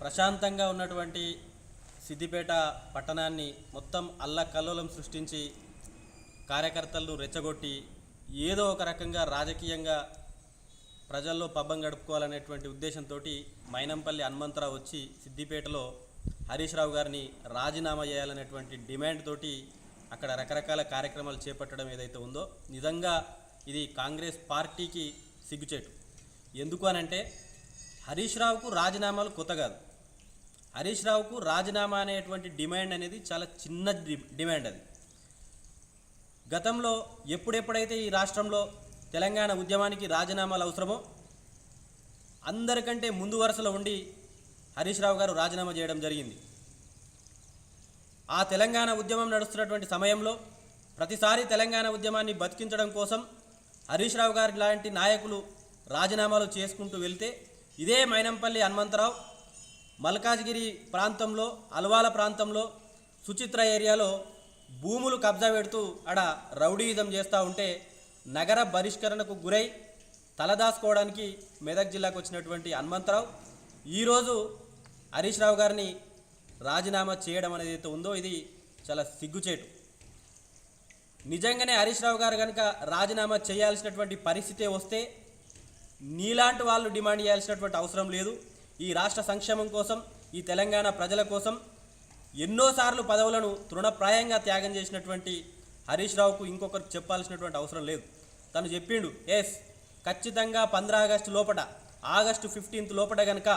ప్రశాంతంగా ఉన్నటువంటి సిద్దిపేట పట్టణాన్ని మొత్తం అల్లకల్లోలం సృష్టించి కార్యకర్తలను రెచ్చగొట్టి ఏదో ఒక రకంగా రాజకీయంగా ప్రజల్లో పబ్బం గడుపుకోవాలనేటువంటి ఉద్దేశంతో మైనంపల్లి హనుమంతరావు వచ్చి సిద్దిపేటలో హరీష్ రావు గారిని రాజీనామా చేయాలనేటువంటి డిమాండ్ తోటి అక్కడ రకరకాల కార్యక్రమాలు చేపట్టడం ఏదైతే ఉందో నిజంగా ఇది కాంగ్రెస్ పార్టీకి సిగ్గుచేటు. ఎందుకు అనంటే హరీష్ రావుకు రాజీనామాలు కొత్త కాదు. హరీష్ రావుకు రాజీనామా అనేటువంటి డిమాండ్ అనేది చాలా చిన్న డి- డిమాండ్ అది. గతంలో ఎప్పుడెప్పుడైతే ఈ రాష్ట్రంలో తెలంగాణ ఉద్యమానికి రాజీనామాలు అవసరమో అందరికంటే ముందు వరుసలో ఉండి హరీష్ రావు గారు రాజీనామా చేయడం జరిగింది. ఆ తెలంగాణ ఉద్యమం నడుస్తున్నటువంటి సమయంలో ప్రతిసారి తెలంగాణ ఉద్యమాన్ని బతికించడం కోసం హరీష్ రావు గారి లాంటి నాయకులు రాజీనామాలు చేసుకుంటూ వెళ్తే ఇదే మైనంపల్లి హనుమంతరావు మల్కాజ్గిరి ప్రాంతంలో అల్వాల ప్రాంతంలో సుచిత్ర ఏరియాలో భూములు కబ్జా పెడుతూ ఆడ రౌడీయుధం చేస్తూ ఉంటే నగర బహిష్కరణకు గురై తలదాసుకోవడానికి మెదక్ జిల్లాకు వచ్చినటువంటి హనుమంతరావు ఈరోజు హరీష్ రావు గారిని రాజీనామా చేయడం అనేది అయితే ఉందో ఇది చాలా సిగ్గుచేటు. నిజంగానే హరీష్ రావు గారు కనుక రాజీనామా చేయాల్సినటువంటి పరిస్థితే వస్తే నీలాంటి వాళ్ళు డిమాండ్ చేయాల్సినటువంటి అవసరం లేదు. ఈ రాష్ట్ర సంక్షేమం కోసం ఈ తెలంగాణ ప్రజల కోసం ఎన్నోసార్లు పదవులను తృణప్రాయంగా త్యాగం చేసినటువంటి హరీష్ రావుకు ఇంకొకరికి చెప్పాల్సినటువంటి అవసరం లేదు. తను చెప్పిండు ఎస్ ఖచ్చితంగా పంద్రా ఆగస్టు లోపట ఆగస్టు ఫిఫ్టీన్త్ లోపట గనక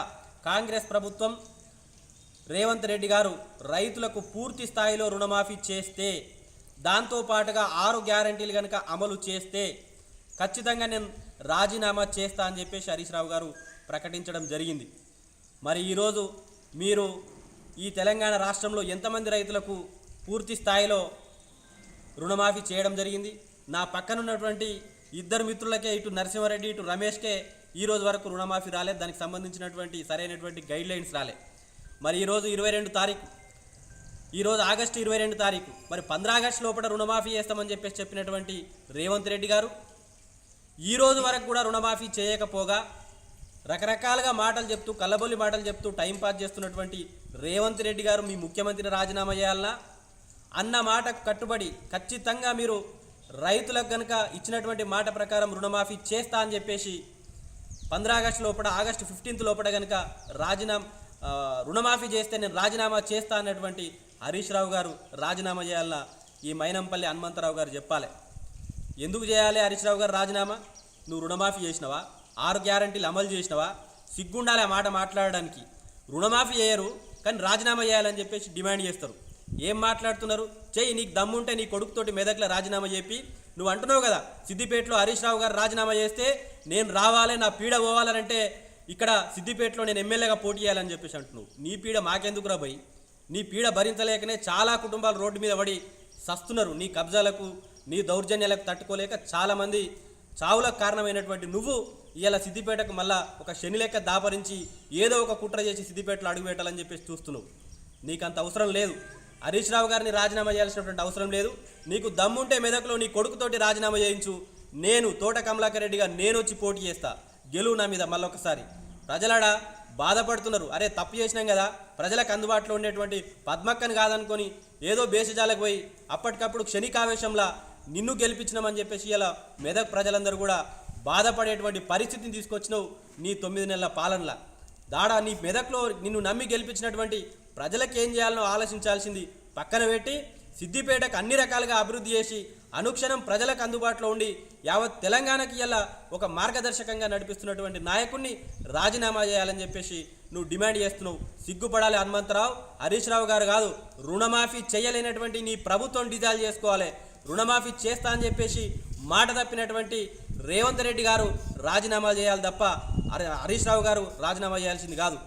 కాంగ్రెస్ ప్రభుత్వం రేవంత్ రెడ్డి గారు రైతులకు పూర్తి స్థాయిలో రుణమాఫీ చేస్తే దాంతో పాటుగా ఆరు గ్యారంటీలు కనుక అమలు చేస్తే ఖచ్చితంగా నేను రాజీనామా చేస్తా అని చెప్పేసి హరీష్ రావు గారు ప్రకటించడం జరిగింది. మరి ఈరోజు మీరు ఈ తెలంగాణ రాష్ట్రంలో ఎంతమంది రైతులకు పూర్తి స్థాయిలో రుణమాఫీ చేయడం జరిగింది? నా పక్కనున్నటువంటి ఇద్దరు మిత్రులకే ఇటు నరసింహారెడ్డి ఇటు రమేష్కే ఈ రోజు వరకు రుణమాఫీ రాలేదు. దానికి సంబంధించినటువంటి సరైనటువంటి గైడ్ లైన్స్ రాలే. మరి ఈరోజు ఇరవై రెండు తారీఖు ఈరోజు ఆగస్టు ఇరవై రెండు తారీఖు మరి పంద్రా ఆగస్టు లోపల రుణమాఫీ చేస్తామని చెప్పేసి చెప్పినటువంటి రేవంత్ రెడ్డి గారు ఈరోజు వరకు కూడా రుణమాఫీ చేయకపోగా రకరకాలుగా మాటలు చెప్తూ కల్లబొల్లి మాటలు చెప్తూ టైం పాస్ చేస్తున్నటువంటి రేవంత్ రెడ్డి గారు మీ ముఖ్యమంత్రిని రాజీనామా చేయాలన్నా అన్న మాటకు కట్టుబడి ఖచ్చితంగా మీరు రైతులకు కనుక ఇచ్చినటువంటి మాట ప్రకారం రుణమాఫీ చేస్తా అని చెప్పేసి పంద్రా ఆగస్టు లోపల ఆగస్టు ఫిఫ్టీన్త్ లోపల కనుక రాజీనామా రుణమాఫీ చేస్తే నేను రాజీనామా చేస్తా అన్నటువంటి హరీష్ రావు గారు రాజీనామా చేయాలన్నా ఈ మైనంపల్లి హనుమంతరావు గారు చెప్పాలి. ఎందుకు చేయాలి హరీష్ రావు గారు రాజీనామా? నువ్వు రుణమాఫీ చేసినవా? ఆరు గ్యారంటీలు అమలు చేసినవా? సిగ్గుండాలి ఆ మాట మాట్లాడడానికి. రుణమాఫీ చేయరు కానీ రాజీనామా చేయాలని చెప్పేసి డిమాండ్ చేస్తారు. ఏం మాట్లాడుతున్నారు? చెయ్యి నీకు దమ్ముంటే నీ కొడుకుతోటి మెదక్లో రాజీనామా చెప్పి నువ్వు అంటున్నావు కదా సిద్దిపేటలో హరీష్ రావు గారు రాజీనామా చేస్తే నేను రావాలి నా పీడ పోవాలనంటే ఇక్కడ సిద్దిపేటలో నేను ఎమ్మెల్యేగా పోటీ చేయాలని చెప్పేసి అంటున్నావు. నీ పీడ మాకెందుకురా భయ్? నీ పీడ భరించలేకనే చాలా కుటుంబాలు రోడ్డు మీద పడి సస్తున్నారు. నీ కబ్జాలకు నీ దౌర్జన్యాలకు తట్టుకోలేక చాలామంది చావులకు కారణమైనటువంటి నువ్వు ఇలా సిద్దిపేటకు మళ్ళా ఒక శని లెక్క దాపరించి ఏదో ఒక కుట్ర చేసి సిద్దిపేటలో అడుగుపెట్టాలని చెప్పేసి చూస్తున్నావు. నీకు అంత అవసరం లేదు. హరీష్ రావు గారిని రాజీనామా చేయాల్సినటువంటి అవసరం లేదు. నీకు దమ్ముంటే మెదకులో నీ కొడుకుతోటి రాజీనామా చేయించు. నేను తోట కమలాకర్ రెడ్డిగా నేను వచ్చి పోటీ చేస్తా. గెలువు నా మీద మళ్ళొకసారి ప్రజలడా బాధపడుతున్నారు. అరే తప్పు చేసినాం కదా. ప్రజలకు అందుబాటులో ఉండేటువంటి పద్మక్కని కాదనుకొని ఏదో భేషజాలకు పోయి అప్పటికప్పుడు క్షణికావేశంలా నిన్ను గెలిపించినామని చెప్పేసి ఇలా మెదక్ ప్రజలందరూ కూడా బాధపడేటువంటి పరిస్థితిని తీసుకొచ్చినావు నీ తొమ్మిది నెలల పాలనలా. దాడా నీ మెదక్లో నిన్ను నమ్మి గెలిపించినటువంటి ప్రజలకు ఏం చేయాలనో ఆలోచించాల్సింది పక్కన పెట్టి సిద్దిపేటకు అన్ని రకాలుగా అభివృద్ధి చేసి అనుక్షణం ప్రజలకు అందుబాటులో ఉండి యావత్ తెలంగాణకి ఇలా ఒక మార్గదర్శకంగా నడిపిస్తున్నటువంటి నాయకుడిని రాజీనామా చేయాలని చెప్పేసి నువ్వు డిమాండ్ చేస్తున్నావు. సిగ్గుపడాలి హనుమంతరావు. హరీష్ రావు గారు కాదు రుణమాఫీ చేయలేనటువంటి నీ ప్రభుత్వం డిజాల్వ్ చేసుకోవాలి. రుణమాఫీ చేస్తా అని చెప్పేసి మాట తప్పినటువంటి రేవంత్ రెడ్డి గారు రాజీనామా చేయాలి తప్ప హరీష్ రావు గారు రాజీనామా చేయాల్సింది కాదు.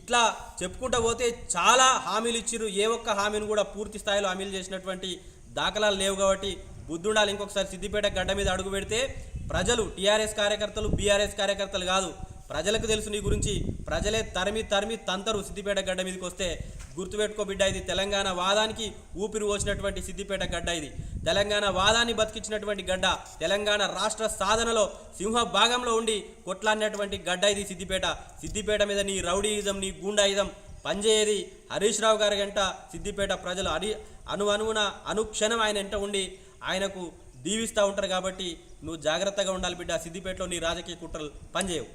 ఇట్లా చెప్పుకుంటూ పోతే చాలా హామీలు ఇచ్చిర్రు. ఏ ఒక్క హామీని కూడా పూర్తి స్థాయిలో హామీలు చేసినటువంటి దాఖలాలు లేవు కాబట్టి బుద్ధుండాలి ఇంకొకసారి సిద్దిపేట గడ్డ మీద అడుగు పెడితే ప్రజలు టీఆర్ఎస్ కార్యకర్తలు బీఆర్ఎస్ కార్యకర్తలు కాదు. ప్రజలకు తెలుసు నీ గురించి. ప్రజలే తరిమి తరిమి తంతరు సిద్దిపేట గడ్డ మీదకి వస్తే గుర్తుపెట్టుకో బిడ్డ ఇది తెలంగాణ వాదానికి ఊపిరి పోసినటువంటి సిద్దిపేట గడ్డ ఇది. తెలంగాణ వాదాన్ని బతికించినటువంటి గడ్డ తెలంగాణ రాష్ట్ర సాధనలో సింహ భాగంలో ఉండి కొట్లాడినటువంటి గడ్డ ఇది సిద్దిపేట. సిద్దిపేట మీద నీ రౌడీయిజం నీ గూండాయిజం పనిచేయేది హరీష్ రావు గారి గంట. సిద్దిపేట ప్రజలు అడి అను అనువున అనుక్షణం ఆయన ఎంట ఉండి ఆయనకు దీవిస్తూ ఉంటారు కాబట్టి నువ్వు జాగ్రత్తగా ఉండాలి బిడ్డ. సిద్దిపేటలో నీ రాజకీయ కుట్రలు పనిచేయవు.